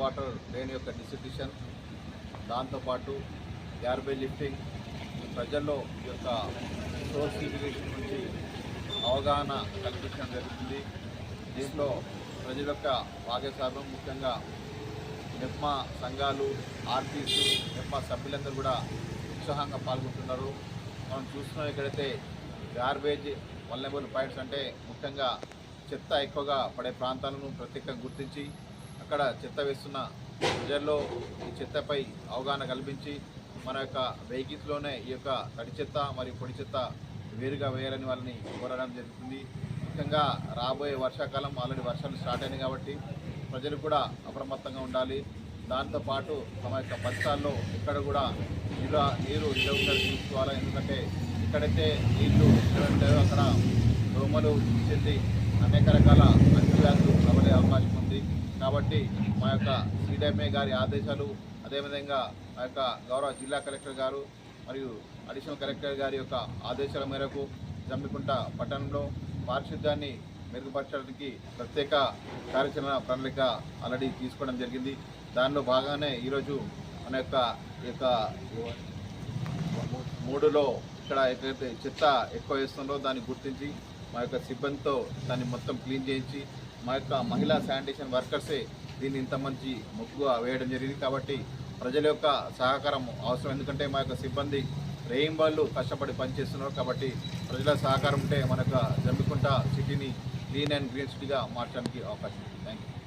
Water drain యొక్క distribution దాంతోపాటు garbage lifting. ప్రజల్లో ఈ యొక్క సోర్స్ ఇరిగేషన్ గురించి అవగాహన కల్పించడం జరుగుతుంది. దీంట్లో ప్రజల యొక్క భాగస్వామ్యం ముఖ్యంగా నెప్మా సంఘాలు ఆర్టీసు నెప్మా సభ్యులందరూ కూడా ఉత్సాహంగా పాల్గొంటున్నారు. మనం చూస్తున్నాం ఎక్కడైతే గార్బేజ్ వల్లబుల్ పాయింట్స్ అంటే ముఖ్యంగా చెత్త ఎక్కువగా పడే ప్రాంతాలను ప్రత్యేకంగా గుర్తించి అక్కడ చెత్త వేస్తున్న ప్రజల్లో ఈ చెత్తపై అవగాహన కల్పించి మన యొక్క వెహికల్స్లోనే ఈ యొక్క తడి చెత్త మరియు పొడి చెత్త వేరుగా వేయాలని వాళ్ళని కోరడం జరుగుతుంది. ముఖ్యంగా రాబోయే వర్షాకాలం ఆల్రెడీ వర్షాలు స్టార్ట్ అయినాయి కాబట్టి ప్రజలు కూడా అప్రమత్తంగా ఉండాలి. దాంతోపాటు తమ యొక్క పరిసరాల్లో ఇక్కడ కూడా నిల్వ నీరు నిలవకుండా చూసుకోవాలి ఎందుకంటే ఎక్కడైతే నీళ్ళు నిలబెట్టాయో అక్కడ దోమలు చెంది అనేక రకాల అంటువ్యాధులు ప్రబలే అవకాశం ఉంది కాబట్టి మా యొక్క సిడిఎంఏ గారి ఆదేశాలు అదేవిధంగా మా యొక్క గౌరవ జిల్లా కలెక్టర్ గారు మరియు అడిషనల్ కలెక్టర్ గారి యొక్క ఆదేశాల మేరకు జమ్మికుంట పట్టణంలో పారిశుద్ధ్యాన్ని మెరుగుపరచడానికి ప్రత్యేక కార్యాచరణ ప్రణాళిక ఆల్రెడీ తీసుకోవడం జరిగింది. దానిలో భాగంగానే ఈరోజు మన యొక్క ఈ యొక్క మూడులో ఇక్కడ ఎక్కడైతే చెత్త ఎక్కువ వేస్తుందో దాన్ని గుర్తించి మా యొక్క సిబ్బందితో దాన్ని మొత్తం క్లీన్ చేయించి మా యొక్క మహిళా శానిటేషన్ వర్కర్సే దీన్ని ఇంత మంచి ముగ్గుగా వేయడం జరిగింది. కాబట్టి ప్రజల యొక్క సహకారం అవసరం. ఎందుకంటే మా యొక్క సిబ్బంది రేయింబాళ్ళు కష్టపడి పనిచేస్తున్నారు. కాబట్టి ప్రజల సహకారం ఉంటే మన యొక్క జమ్మికుంట సిటీని క్లీన్ అండ్ గ్రీన్ సిటీగా మార్చడానికి అవకాశం ఉంది. Thank you